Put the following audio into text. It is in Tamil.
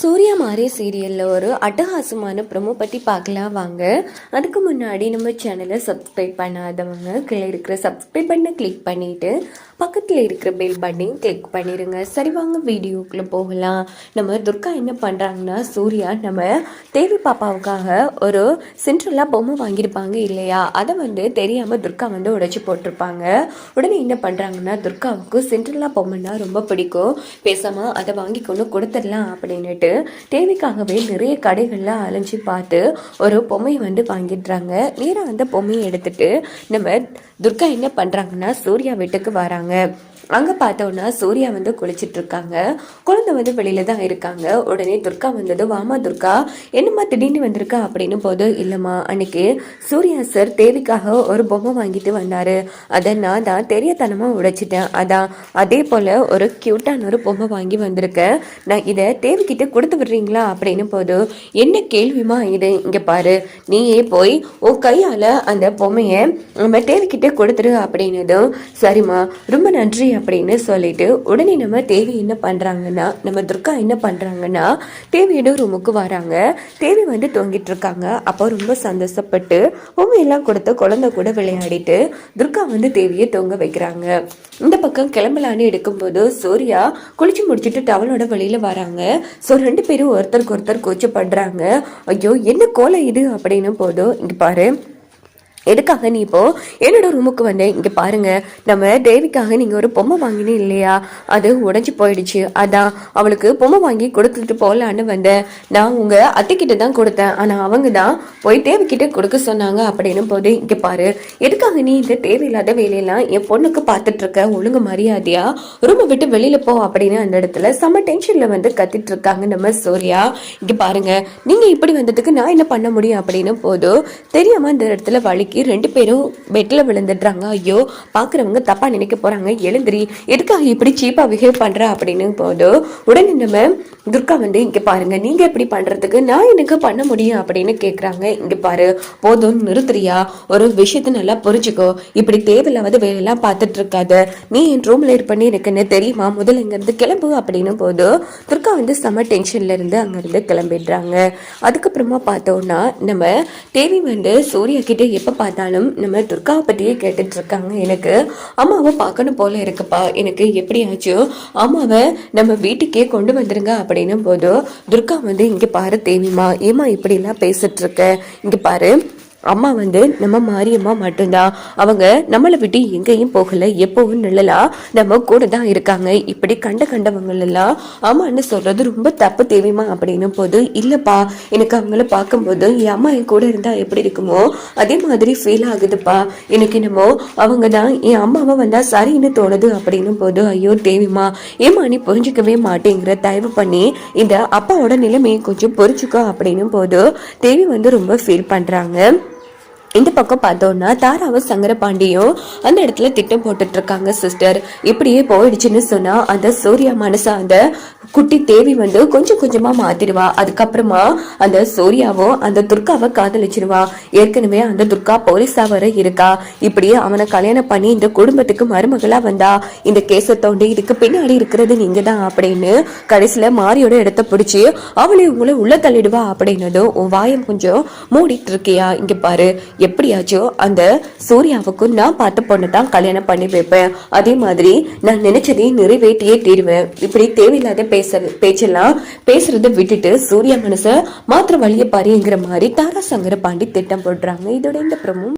சூர்யா மாறி சீரியலில் ஒரு அட்டகாசமான ப்ரொமோ பற்றி பார்க்கலாம் வாங்க. அதுக்கு முன்னாடி நம்ம சேனலை சப்ஸ்கிரைப் பண்ணாதவங்க கீழே இருக்கிற சப்ஸ்கிரைப் பண்ண கிளிக் பண்ணிவிட்டு பக்கத்தில் இருக்கிற பெல் பட்டனையும் கிளிக் பண்ணிடுங்க சரி வாங்க வீடியோக்குள்ளே போகலாம். நம்ம துர்கா என்ன பண்ணுறாங்கன்னா சூர்யா நம்ம தேவி பாப்பாவுக்காக ஒரு சென்ட்ரலாக பொம்மை வாங்கியிருப்பாங்க இல்லையா? அதை வந்து தெரியாமல் துர்கா வந்து உடைச்சி போட்டிருப்பாங்க. உடனே என்ன பண்ணுறாங்கன்னா துர்காவுக்கு சென்ட்ரலாக பொம்மைன்னா ரொம்ப பிடிக்கும். பேசாமல் அதை வாங்கி கொண்டு கொடுத்துடலாம் அப்படின்னுட்டு தேவைக்காகவே நிறைய கடைகளில் அலைஞ்சு பார்த்து ஒரு பொம்மை வந்து வாங்கிடுறாங்க. நேராக அந்த பொம்மையை எடுத்துட்டு நம்ம துர்கா என்ன பண்ணுறாங்கன்னா சூர்யா வீட்டுக்கு வராங்க. அங்கே பார்த்தோன்னா சூர்யா வந்து குளிச்சுட்டு இருக்காங்க குழந்தை வந்து வெளியில தான் இருக்காங்க. உடனே துர்கா வந்தது வாமா துர்கா என்னம்மா திடீர்னு வந்திருக்கா? அப்படின்னு போது இல்லைம்மா அன்னைக்கு சூர்யா சார் தேவிக்காக ஒரு பொம்மை வாங்கிட்டு வந்தாரு. அதை நான் தான் தெரியத்தனமாக உடைச்சிட்டேன். அதான் அதே போல் ஒரு க்யூட்டான ஒரு பொம்மை வாங்கி வந்திருக்கேன். நான் இதை தேவிக்கிட்ட கொடுத்து விடுறீங்களா? அப்படின்னு போது என்ன கேள்விமா இது? இங்கே பாரு நீயே போய் உன் கையால் அந்த பொம்மையை நம்ம தேவிக்கிட்ட கொடுத்துரு அப்படின்னதும் சரிம்மா ரொம்ப நன்றி அப்படின்னு சொல்லிட்டு உடனே நம்ம தேவி என்ன பண்ணுறாங்கன்னா நம்ம துர்கா என்ன பண்ணுறாங்கன்னா தேவியோட ரூமுக்கு வராங்க. தேவி வந்து தொங்கிட்டு இருக்காங்க. அப்போ ரொம்ப சந்தோஷப்பட்டு பொம்மையெல்லாம் கொடுத்து குழந்தை கூட விளையாடிட்டு துர்கா வந்து தேவியை தொங்க வைக்கிறாங்க. இந்த பக்கம் கிளம்பலான்னு எடுக்கும்போது சூர்யா குளிச்சு முடிச்சுட்டு டவலோட வழியில் வராங்க. ஸோ ரெண்டு பேரும் ஒருத்தருக்கு ஒருத்தர் கூச்சப்படுறாங்க. ஐயோ என்ன கோலை இது அப்படின்னு போதும். இங்கே பாரு. எதுக்காக நீ இப்போ என்னோட ரூமுக்கு வந்தேன் இங்க பாருங்க. நம்ம தேவிக்காக நீங்க ஒரு பொம்மை வாங்கினே இல்லையா? அது உடஞ்சி போயிடுச்சு. அதான் அவளுக்கு பொம்மை வாங்கி கொடுத்துட்டு போகலான்னு வந்தேன். நான் உங்க அத்தைக்கிட்ட தான் கொடுத்தேன். ஆனா அவங்க தான் போய் தேவிக்கிட்ட கொடுக்க சொன்னாங்க அப்படின்னு போது இங்க பாரு. எதுக்காக நீ இந்த தேவையில்லாத வேலையெல்லாம் என் பொண்ணுக்கு பார்த்துட்டு இருக்க ஒழுங்கு மரியாதையா? ரூமை விட்டு வெளியில போ அப்படின்னு அந்த இடத்துல செம்ம டென்ஷன்ல வந்து கத்திட்டு இருக்காங்க நம்ம சூர்யா. இங்க பாருங்க. நீங்க இப்படி வந்ததுக்கு நான் என்ன பண்ண முடியும் அப்படின்னு போதும் தெரியாம இந்த இடத்துல வலிக்கு. ரெண்டு பேரும் பெட்டில் விழுந்துடுறாங்க. ஐயோ பார்க்குறவங்க தப்பாக நினைக்க போகிறாங்க எழுந்திரி எதுக்காக இப்படி சீப்பாக பிஹேவ் பண்ணுற அப்படின்னு போது உடனே நம்ம துர்கா வந்து இங்கே பாருங்கள் நீங்கள் எப்படி பண்ணுறதுக்கு நான் எனக்கு பண்ண முடியும் அப்படின்னு கேட்குறாங்க இங்கே பாரு போதும் நிறுத்துறியா? ஒரு விஷயத்தை நல்லா புரிஞ்சுக்கோ. இப்படி தேவையில்லாத வேலையெல்லாம் பார்த்துட்டு இருக்காத நீ என் ரூமில் இருப்பேன்னு எனக்கு என்ன தெரியுமா? முதல்ல இங்கேருந்து கிளம்பு அப்படின்னு போதும் துர்கா வந்து செம டென்ஷனில் இருந்து அங்கேருந்து கிளம்பிடுறாங்க. அதுக்கப்புறமா பார்த்தோன்னா நம்ம தேவி வந்து சூர்யா கிட்டே எப்போ பார்த்தாலும் நம்ம துர்காவை பற்றியே கேட்டுட்டு இருக்காங்க எனக்கு. அம்மாவை பார்க்கணும் போல இருக்குப்பா. எனக்கு எப்படியாச்சும் அம்மாவை நம்ம வீட்டுக்கே கொண்டு வந்துருங்க அப்படின்னும் போதும் துர்கா வந்து இங்கே பாரு தேவிமா ஏமா இப்படிலாம் பேசிகிட்ருக்க பேசிட்டு இருக்க பாரு அம்மா வந்து நம்ம மாரியம்மா மட்டும்தான் அவங்க நம்மளை விட்டு எங்கேயும் போகலை எப்போவும் நிழலா நம்ம கூட தான் இருக்காங்க. இப்படி கண்ட கண்டவங்களெல்லாம் அம்மான்னு சொல்றது ரொம்ப தப்பு தேவைமா அப்படின்னும் போது இல்லைப்பா எனக்கு அவங்கள பார்க்கும்போது என் அம்மா என் கூட இருந்தால் எப்படி இருக்குமோ அதே மாதிரி ஃபீல் ஆகுதுப்பா. எனக்கு என்னமோ அவங்க தான் என் அம்மாவை வந்தால் சரின்னு தோணுது அப்படின்னும் போது ஐயோ தேவிமா ஏமா நீ புரிஞ்சுக்கவே மாட்டேங்கிற தயவு பண்ணி இந்த அப்பாவோட நிலைமையை கொஞ்சம் புரிஞ்சுக்கோ அப்படின்னும் போது தேவி வந்து ரொம்ப ஃபீல் பண்ணுறாங்க இந்த பக்கம் பார்த்தோம்னா தாராவும் சங்கரபாண்டியும் அந்த இடத்துல திட்டம் போட்டுட்டு இருக்காங்க சிஸ்டர் இப்படியே போயிடுச்சுன்னு சொன்னா அந்த சூர்யா மனச அந்த குட்டி தேவி வந்து கொஞ்சம் கொஞ்சமா மாத்திடுவா. அதுக்கப்புறமா அந்த சூர்யாவும் அந்த துர்காவை காதலிச்சிருவா. ஏற்கனவே அந்த துர்கா போலீஸா வர இருக்கா? இப்படியே அவனை கல்யாணம் பண்ணி இந்த குடும்பத்துக்கு மருமகளா வந்தா. இந்த கேஸை தோண்டி இதுக்கு பின்னாடி இருக்கிறது நீங்க தான் அப்படின்னு கடைசியில மாரியோட இடத்த பிடிச்சி அவளை உங்களை உள்ள தள்ளிடுவா அப்படின்னதும் உன் வாயம் கொஞ்சம் மூடிட்டு இருக்கியா இங்க பாரு எப்படியாச்சும் அந்த சூர்யாவுக்கும் நான் பார்த்த பொண்ணை தான் கல்யாணம் பண்ணி வைப்பேன். அதே மாதிரி நான் நினைச்சதையும் நிறைவேற்றியே தீருவேன். இப்படி தேவையில்லாத பேச பேச்செல்லாம் பேசுறதை விட்டுட்டு சூர்யா மனசை மாத்திர வழிய பாருங்கிற மாதிரி தாரா சங்கர பாண்டி திட்டம் போடுறாங்க. இதோட இந்த பிரமும்